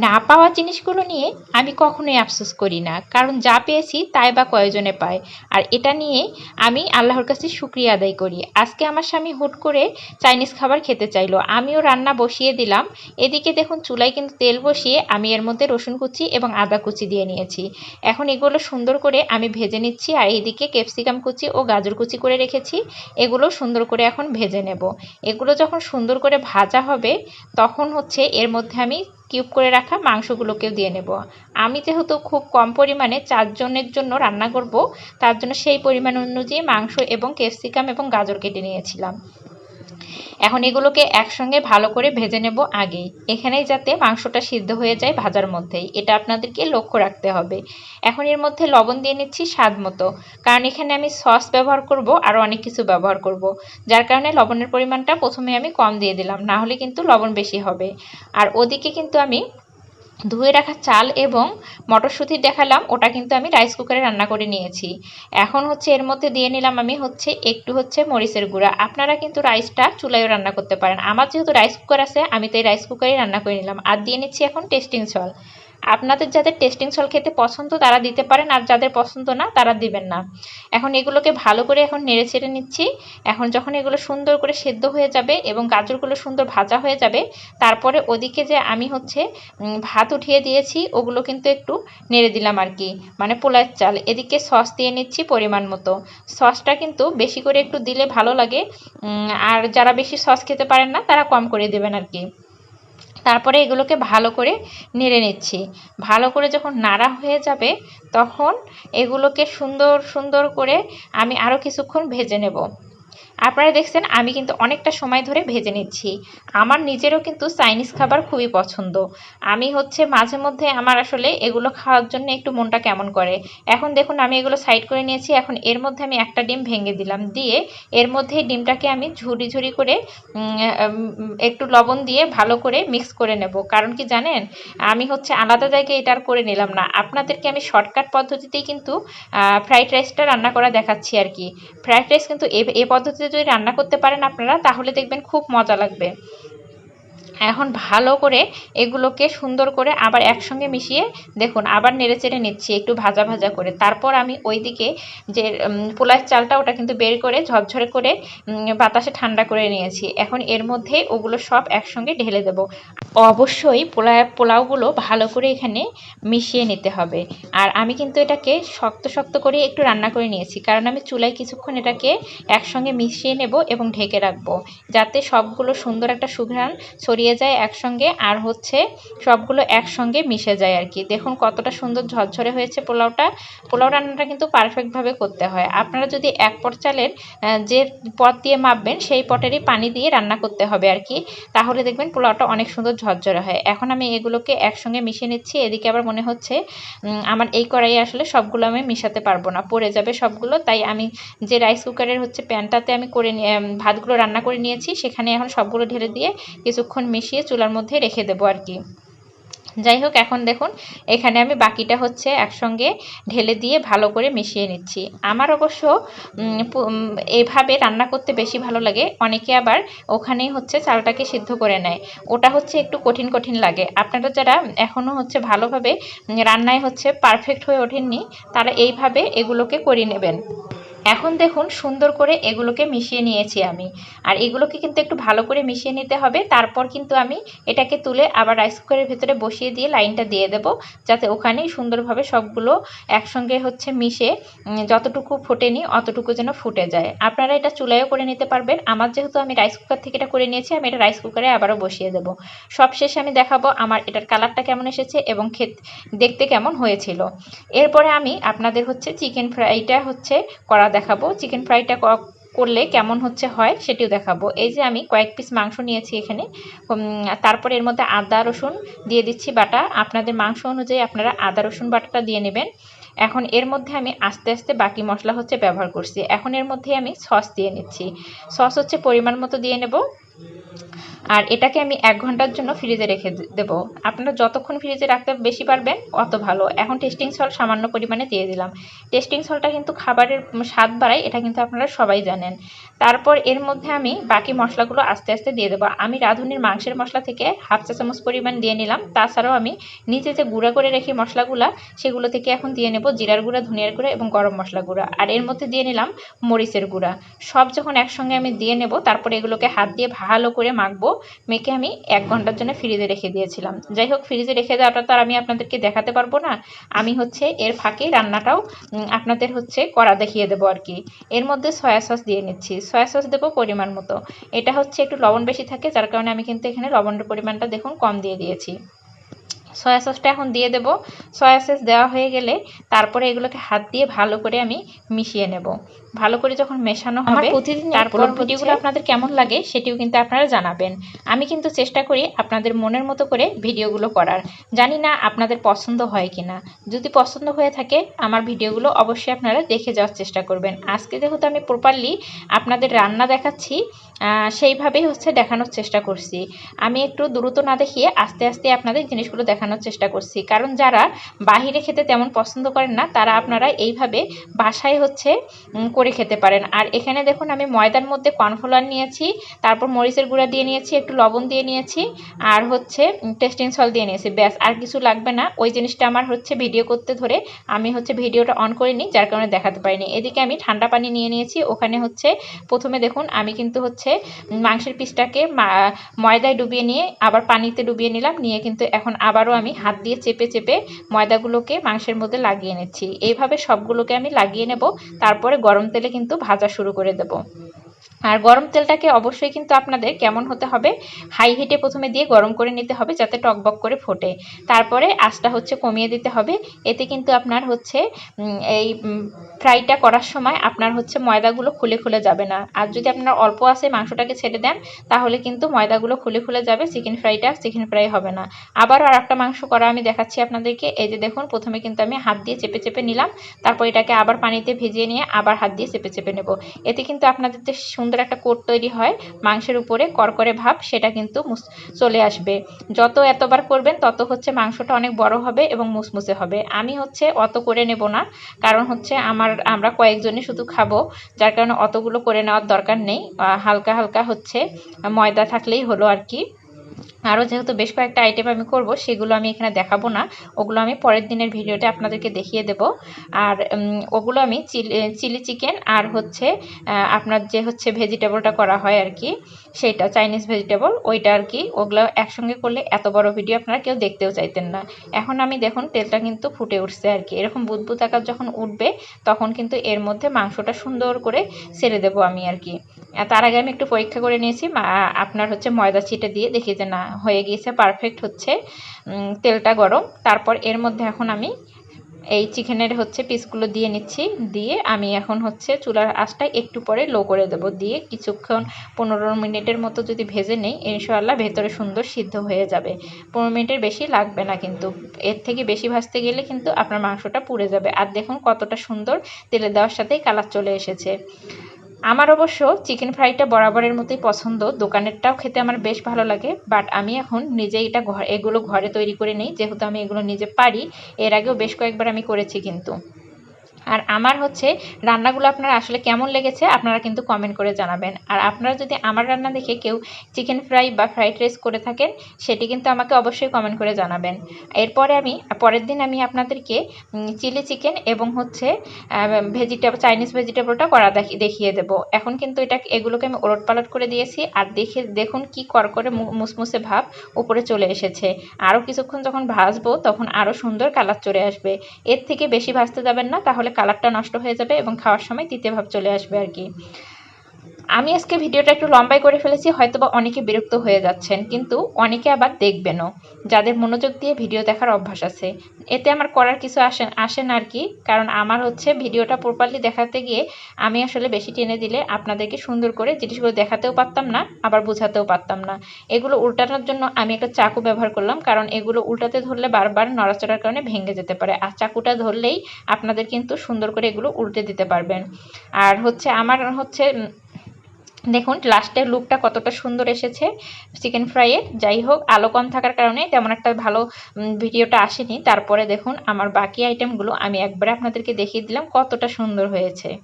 না পাওয়া জিনিসগুলো নিয়ে আমি কখনোই আফসোস করি না। কারণ যা পেয়েছি তাই বা কয়জনে পায়। আর এটা নিয়ে আমি আল্লাহর কাছে শুক্রিয়া আদায় করি। আজকে আমার স্বামী হুট করে চাইনিজ খাবার খেতে চাইলো। আমিও রান্না বসিয়ে দিলাম। এদিকে দেখুন চুলায় কিন্তু তেল বসিয়ে আমি এর মধ্যে রসুন কুচি এবং আদা কুচি দিয়ে নিয়েছি। এখন এগুলো সুন্দর করে আমি ভেজে নিচ্ছি আর এইদিকে ক্যাপসিকাম কুচি ও গাজর কুচি করে রেখেছি। এগুলো সুন্দর করে এখন ভেজে নেব। এগুলো যখন সুন্দর করে ভাজা হবে, তখন হচ্ছে এর মধ্যে আমি কিউব করে রাখা মাংসগুলোকেও দিয়ে নেব। আমি যেহেতু খুব কম পরিমাণে চারজনের জন্য রান্না করব, তার জন্য সেই পরিমাণ অনুযায়ী মাংস এবং ক্যাপসিকাম এবং গাজর কেটে নিয়েছিলাম। এখন এগুলোকে একসঙ্গে ভালো করে ভেজে নেব আগেই। এখানেই যাতে মাংসটা সিদ্ধ হয়ে যায় ভাজার মধ্যেই। এটা আপনাদেরকে লক্ষ্য রাখতে হবে। এখন এর মধ্যে লবণ দিয়ে নিচ্ছি স্বাদ মতো। কারণ এখানে আমি সস ব্যবহার করব আর অনেক কিছু ব্যবহার করব। যার কারণে লবণের পরিমাণটা প্রথমে আমি কম দিয়ে দিলাম না হলে কিন্তু লবণ বেশি হবে। আর ওদিকে কিন্তু আমি ধুয়ে রাখা চাল এবং মটরশুঁটি দেখালাম, ওটা কিন্তু আমি রাইস কুকারে রান্না করে নিয়েছি। এখন হচ্ছে এর মধ্যে দিয়ে নিলাম আমি হচ্ছে একটু হচ্ছে মরিচের গুঁড়া। আপনারা কিন্তু রাইসটা চুলায়ও রান্না করতে পারেন। আমার যেহেতু রাইস কুকার আছে, আমি তো এই রাইস কুকারেই রান্না করে নিলাম। আর দিয়ে নিচ্ছি এখন টেস্টিং সল আপনাদের যাদের টেস্টিং সল খেতে পছন্দ, তারা দিতে পারেন, আর যাদের পছন্দ না, তারা দিবেন না। এখন এগুলোকে ভালো করে এখন নেড়ে ছেড়ে নিচ্ছি। এখন যখন এগুলো সুন্দর করে সেদ্ধ হয়ে যাবে এবং গাজরগুলো সুন্দর ভাজা হয়ে যাবে, তারপরে ওদিকে যে আমি হচ্ছে ভাত উঠিয়ে দিয়েছি, ওগুলো কিন্তু একটু নেড়ে দিলাম আর কি। মানে পোলার চাল। এদিকে সস দিয়ে নিচ্ছি পরিমাণ মতো। সসটা কিন্তু বেশি করে একটু দিলে ভালো লাগে। আর যারা বেশি সস খেতে পারেন না, তারা কম করে দেবেন আর কি। তারপরে এগুলোকে ভালো করে নেড়ে নিচ্ছি। ভালো করে যখন নাড়া হয়ে যাবে, তখন এগুলোকে সুন্দর সুন্দর করে আমি আরও কিছুক্ষণ ভেজে নেব। আপনারা দেখছেন, আমি কিন্তু অনেকটা সময় ধরে ভেজে নিচ্ছি। আমার নিজেরও কিন্তু চাইনিজ খাবার খুবই পছন্দ। আমি হচ্ছে মাঝে মধ্যে আমার আসলে এগুলো খাওয়ার জন্য একটু মনটা কেমন করে। এখন দেখুন, আমি এগুলো সাইড করে নিয়েছি। এখন এর মধ্যে আমি একটা ডিম ভেঙে দিলাম। দিয়ে এর মধ্যে ডিমটাকে আমি ঝুড়ি ঝুড়ি করে একটু লবণ দিয়ে ভালো করে মিক্স করে নেব। কারণ কি জানেন, আমি হচ্ছে আলাদা জায়গায় এটা আর করে নিলাম না। আপনাদেরকে আমি শর্টকাট পদ্ধতিতেই কিন্তু ফ্রাইড রাইসটা রান্না করা দেখাচ্ছি আর কি। ফ্রাইড রাইস কিন্তু এ পদ্ধতিতে যদি রান্না করতে পারেন আপনারা তাহলে দেখবেন খুব মজা লাগবে। এখন ভালো করে এগুলোকে সুন্দর করে আবার একসঙ্গে মিশিয়ে দেখুন, আবার নেড়ে চেড়ে নিচ্ছি, একটু ভাজা ভাজা করে। তারপর আমি ওই দিকে যে পোলার চালটা ওটা কিন্তু বের করে ঝরঝরে করে বাতাসে ঠান্ডা করে নিয়েছি। এখন এর মধ্যে ওগুলো সব একসঙ্গে ঢেলে দেব। অবশ্যই পোলা, পোলাওগুলো ভালো করে এখানে মিশিয়ে নিতে হবে। আর আমি কিন্তু এটাকে শক্ত শক্ত করে একটু রান্না করে নিয়েছি। কারণ আমি চুলায় কিছুক্ষণ এটাকে একসঙ্গে মিশিয়ে নেব এবং ঢেকে রাখব। যাতে সবগুলো সুন্দর একটা সুঘ্রাণ ছড়িয়ে দিয়ে যায় একসঙ্গে আর হচ্ছে সবগুলো একসঙ্গে মিশে যায় আর কি। দেখুন কতটা সুন্দর ঝরঝরে হয়েছে পোলাওটা। পোলাও রান্নাটা কিন্তু পারফেক্টভাবে করতে হয়। আপনারা যদি এক পট চালের যে পট দিয়ে মাপবেন সেই পটেরই পানি দিয়ে রান্না করতে হবে আর কি। তাহলে দেখবেন পোলাওটা অনেক সুন্দর ঝরঝরে হয়। এখন আমি এগুলোকে একসঙ্গে মিশিয়ে নিচ্ছি। এদিকে আবার মনে হচ্ছে আমার এই কড়াইয়ে আসলে সবগুলো আমি মিশাতে পারব না। পড়ে যাবে সবগুলো। তাই আমি যে রাইস কুকারের হচ্ছে প্যানটাতে আমি করে ভাতগুলো রান্না করে নিয়েছি। সেখানে এখন সবগুলো ঢেলে দিয়ে কিছুক্ষণ মিশিয়ে চুলার মধ্যে রেখে দেবো আর কি। যাই হোক, এখন দেখুন, এখানে আমি বাকিটা হচ্ছে একসঙ্গে ঢেলে দিয়ে ভালো করে মিশিয়ে নিচ্ছি। আমার অবশ্য এভাবে রান্না করতে বেশি ভালো লাগে। অনেকে আবার ওখানেই হচ্ছে চালটাকে সিদ্ধ করে নেয়। ওটা হচ্ছে একটু কঠিন কঠিন লাগে। আপনারা যারা এখনও হচ্ছে ভালোভাবে রান্নায় হচ্ছে পারফেক্ট হয়ে ওঠেননি, তারা এইভাবে এগুলোকে করে নেবেন। এখন দেখুন সুন্দর করে এগুলোকে মিশিয়ে নিয়েছি আমি। আর এগুলোকে কিন্তু একটু ভালো করে মিশিয়ে নিতে হবে। তারপর কিন্তু আমি এটাকে তুলে আবার রাইস কুকারের ভেতরে বসিয়ে দিয়ে লাইনটা দিয়ে দেব। যাতে ওখানেই সুন্দরভাবে সবগুলো একসঙ্গে হচ্ছে মিশে যতটুকু ফোটেনি অতটুকু যেন ফুটে যায়। আপনারা এটা চুলায়ও করে নিতে পারবেন। আমার যেহেতু আমি রাইস কুকার থেকে এটা করে নিয়েছি, আমি এটা রাইস কুকারে আবারও বসিয়ে দেব। সব শেষে আমি দেখাবো আমার এটার কালারটা কেমন এসেছে এবং খেত, দেখতে কেমন হয়েছিল। এরপরে আমি আপনাদের হচ্ছে চিকেন ফ্রাইটা হচ্ছে করা দেখাবো। চিকেন ফ্রাইটা করলে কেমন হচ্ছে হয় সেটিও দেখাবো। এই যে আমি কয়েক পিস মাংস নিয়েছি এখানে। তারপরে এর মধ্যে আদা, রসুন দিয়ে দিচ্ছি বাটা। আপনাদের মাংস অনুযায়ী আপনারা আদা, রসুন বাটাটা দিয়ে নেবেন। এখন এর মধ্যে আমি আস্তে আস্তে বাকি মশলা হচ্ছে ব্যবহার করছি। এখন এর মধ্যে আমি সস দিয়ে নিচ্ছি। সস হচ্ছে পরিমাণ মতো দিয়ে নেব। আর এটাকে আমি এক ঘণ্টার জন্য ফ্রিজে রেখে দেব। আপনারা যতক্ষণ ফ্রিজে রাখতে বেশি পারবেন, অত ভালো। এখন টেস্টিং সল্ট সামান্য পরিমাণে দিয়ে দিলাম। টেস্টিং সল্টটা কিন্তু খাবারের স্বাদ বাড়ায়, এটা কিন্তু আপনারা সবাই জানেন। তারপর এর মধ্যে আমি বাকি মশলাগুলো আস্তে আস্তে দিয়ে দেবো। আমি রাঁধুনির মাংসের মশলা থেকে হাফ চা চামচ পরিমাণ দিয়ে নিলাম। তাছাড়াও আমি নিচে যে গুঁড়া করে রেখে মশলাগুলো, সেগুলো থেকে এখন দিয়ে নেব জিরার গুঁড়া, ধনিয়ার গুঁড়া এবং গরম মশলা গুঁড়া। আর এর মধ্যে দিয়ে নিলাম মরিচের গুঁড়া। সব যখন একসঙ্গে আমি দিয়ে নেব, তারপরে এগুলোকে হাত দিয়ে ভালো করে মাখবো মেখে আমি এক ঘণ্টার জন্য ফ্রিজে রেখে দিয়েছিলাম। যাই হোক ফ্রিজে রেখে দেওয়াটা তো আর আমি আপনাদেরকে দেখাতে পারব না। আমি হচ্ছে এর ফাঁকে রান্নাটাও আপনাদের হচ্ছে করা দেখিয়ে দেবো আর কি। এর মধ্যে সয়া সস দিয়ে নিচ্ছি। সয়া সস দেবো পরিমাণ মতো। এটা হচ্ছে একটু লবণ বেশি থাকে, যার কারণে আমি কিন্তু এখানে লবণের পরিমাণটা দেখুন কম দিয়ে দিয়েছি। সয়া সসটা এখন দিয়ে দেব। সয়া সস দেওয়া হয়ে গেলে তারপরে এগুলোকে হাত দিয়ে ভালো করে আমি মিশিয়ে নেব। ভালো করে যখন মেশানো হবে প্রতিদিন তারপর ভিডিওগুলো আপনাদের কেমন লাগে সেটিও কিন্তু আপনারা জানাবেন। আমি কিন্তু চেষ্টা করি আপনাদের মনের মতো করে ভিডিওগুলো করার। জানি না আপনাদের পছন্দ হয় কি না যদি পছন্দ হয়ে থাকে আমার ভিডিওগুলো অবশ্যই আপনারা দেখে যাওয়ার চেষ্টা করবেন। আজকে যেহেতু আমি প্রপারলি আপনাদের রান্না দেখাচ্ছি সেইভাবেই হচ্ছে দেখানোর চেষ্টা করছি। আমি একটু দ্রুত না দেখিয়ে আস্তে আস্তে আপনাদের জিনিসগুলো দেখানোর চেষ্টা করছি। কারণ যারা বাহিরে খেতে তেমন পছন্দ করেন না, তারা আপনারা এইভাবে বাসায় হচ্ছে করে খেতে পারেন। আর এখানে দেখুন আমি ময়দার মধ্যে কর্নফ্লাওয়ার নিয়েছি, তারপর মরিচের গুঁড়া দিয়ে নিয়েছি, একটু লবণ দিয়ে নিয়েছি, আর হচ্ছে টেস্টিং সল দিয়ে নিয়েছি, ব্যাস, আর কিছু লাগবে না। ওই জিনিসটা আমার হচ্ছে ভিডিও করতে ধরে আমি হচ্ছে ভিডিওটা অন করিনি, যার কারণে দেখাতে পারিনি। এদিকে আমি ঠান্ডা পানি নিয়ে নিয়েছি, ওখানে হচ্ছে প্রথমে দেখুন আমি কিন্তু হচ্ছে মাংসের পিসটাকে ময়দায় ডুবিয়ে নিয়ে আবার পানিতে ডুবিয়ে নিলাম, নিয়ে কিন্তু এখন আবারও আমি হাত দিয়ে চেপে চেপে ময়দাগুলোকে মাংসের মধ্যে লাগিয়ে নিচ্ছি। এইভাবে সবগুলোকে আমি লাগিয়ে নেব, তারপরে গরম তেলে কিন্তু ভাজা শুরু করে দেব। আর গরম তেলটাকে অবশ্যই কিন্তু আপনাদের কেমন হতে হবে? হাই হিটে প্রথমে দিয়ে গরম করে নিতে হবে যাতে টকবক করে ফোটে। তারপরে আঁচটা হচ্ছে কমিয়ে দিতে হবে। এতে কিন্তু আপনার হচ্ছে এই ফ্রাইটা করার সময় আপনার হচ্ছে ময়দাগুলো খুলে খুলে যাবে না। আর যদি আপনার অল্প আসে মাংসটাকে ছেড়ে দেন, তাহলে কিন্তু ময়দাগুলো খুলে খুলে যাবে চিকেন ফ্রাইটা চিকেন ফ্রাই হবে না। আবার আর একটা মাংস করা আমি দেখাচ্ছি আপনাদেরকে। এই যে দেখুন, প্রথমে কিন্তু আমি হাত দিয়ে চেপে চেপে নিলাম। তারপর এটাকে আবার পানিতে ভিজিয়ে নিয়ে আবার হাত দিয়ে চেপে চেপে নেব। এতে কিন্তু আপনাদের যে সুন্দর একটা কোট তৈরি হয়, মাংসের উপরে করকরে ভাব, সেটা কিন্তু চলে আসবে। যত এতবার করবেন, তত হচ্ছে মাংসটা অনেক বড় হবে এবং মুসমুসে হবে। আমি হচ্ছে অত করে নেব না, কারণ হচ্ছে আমার, আমরা কয়েকজনই শুধু খাব, যার কারণে অতগুলো করে নেওয়ার দরকার নেই। হালকা হালকা হচ্ছে ময়দা থাকলেই হলো আর কি। আরও যেহেতু বেশ কয়েকটা আইটেম আমি করব, সেগুলো আমি এখানে দেখাবো না। ওগুলো আমি পরের দিনের ভিডিওতে আপনাদেরকে দেখিয়ে দেব। আর ওগুলো আমি চিলি চিলি চিকেন আর হচ্ছে আপনার যে হচ্ছে ভেজিটেবলটা করা হয় আর কি, সেইটা চাইনিজ ভেজিটেবল, ওইটা আর কি। ওগুলো একসঙ্গে করলে এত বড় ভিডিও আপনারা কেউ দেখতেও চাইতেন না। এখন আমি দেখুন, তেলটা কিন্তু ফুটে উঠছে আর কি। এরকম বুদবুদ আকার যখন উঠবে, তখন কিন্তু এর মধ্যে মাংসটা সুন্দর করে ছেড়ে দেবো আমি আর কি। তার আগে আমি একটু পরীক্ষা করে নিয়েছি আপনার হচ্ছে ময়দা ছিটে দিয়ে দেখি যে না। হয়ে গিয়েছে পারফেক্ট হচ্ছে তেলটা গরম। তারপর এর মধ্যে এখন আমি এই চিকেনের হচ্ছে পিসগুলো দিয়ে নিচ্ছি, দিয়ে আমি এখন হচ্ছে চুলার আঁচটা একটু পরে লো করে দেব। দিয়ে কিছুক্ষণ, পনেরো মিনিটের মতো যদি ভেজে নেই, ইনশাআল্লাহ ভেতরে সুন্দর সিদ্ধ হয়ে যাবে। পনেরো মিনিটের বেশি লাগবে না কিন্তু, এর থেকে বেশি ভাজতে গেলে কিন্তু আপনার মাংসটা পুড়ে যাবে। আর দেখুন কতটা সুন্দর তেলে দেওয়ার সাথেই কালার চলে এসেছে। আমার অবশ্য চিকেন ফ্রাইটা বরাবরের মতোই পছন্দ। দোকানেরটাও খেতে আমার বেশ ভালো লাগে বাট আমি এখন নিজে এটা ঘর এগুলো ঘরে তৈরি করে নিই। যেহেতু আমি এগুলো নিজে পারি, এর আগেও বেশ কয়েকবার আমি করেছি কিন্তু। আর আমার হচ্ছে রান্নাগুলো আপনারা আসলে কেমন লেগেছে আপনারা কিন্তু কমেন্ট করে জানাবেন। আর আপনারা যদি আমার রান্না দেখে কেউ চিকেন ফ্রাই বা ফ্রাইড রাইস করে থাকেন, সেটি কিন্তু আমাকে অবশ্যই কমেন্ট করে জানাবেন। এরপরে আমি, পরের দিন আমি আপনাদেরকে চিলি চিকেন এবং হচ্ছে ভেজিটেবল চাইনিজ ভেজিটেবলটা করা দেখিয়ে দেব। এখন কিন্তু এটা, এগুলোকে আমি ওলট পালট করে দিয়েছি আর দেখে, দেখুন কি কর করে মুসমুসে ভাব উপরে চলে এসেছে। আরও কিছুক্ষণ যখন ভাজবো তখন আরও সুন্দর কালার চলে আসবে। এর থেকে বেশি ভাজতে যাবেন না, তাহলে কালারটা নষ্ট হয়ে যাবে এবং খাওয়ার সময় তিতে ভাব চলে আসবে আর কি। আমি আজকে ভিডিওটা একটু লম্বাই করে ফেলেছি হয়তো বা অনেকে বিরক্ত হয়ে যাচ্ছেন, কিন্তু অনেকে আবার দেখবেনও। যাদের মনোযোগ দিয়ে ভিডিও দেখার অভ্যাস আছে। এতে আমার করার কিছু আসেন আসেন আর কি, কারণ আমার হচ্ছে ভিডিওটা প্রপারলি দেখাতে গিয়ে আমি আসলে বেশি টেনে দিলে আপনাদেরকে সুন্দর করে জিনিসগুলো দেখাতেও পারতাম না, আবার বোঝাতেও পারতাম না। এগুলো উল্টানোর জন্য আমি একটা চাকু ব্যবহার করলাম, কারণ এগুলো উল্টাতে ধরলে বারবার নড়াচড়ার কারণে ভেঙে যেতে পারে, আর চাকুটা ধরলেই আপনাদের কিন্তু সুন্দর করে এগুলো উল্টে দিতে পারবেন। আর হচ্ছে আমার হচ্ছে দেখুন, লাস্টের লুকটা কতটা সুন্দর এসেছে চিকেন ফ্রাইয়ের যাই হোক, আলো কম থাকার কারণে তেমন একটা ভালো ভিডিওটা আসেনি। তারপরে দেখুন, আমার বাকি আইটেমগুলো আমি একবারে আপনাদেরকে দেখিয়ে দিলাম কতটা সুন্দর হয়েছে।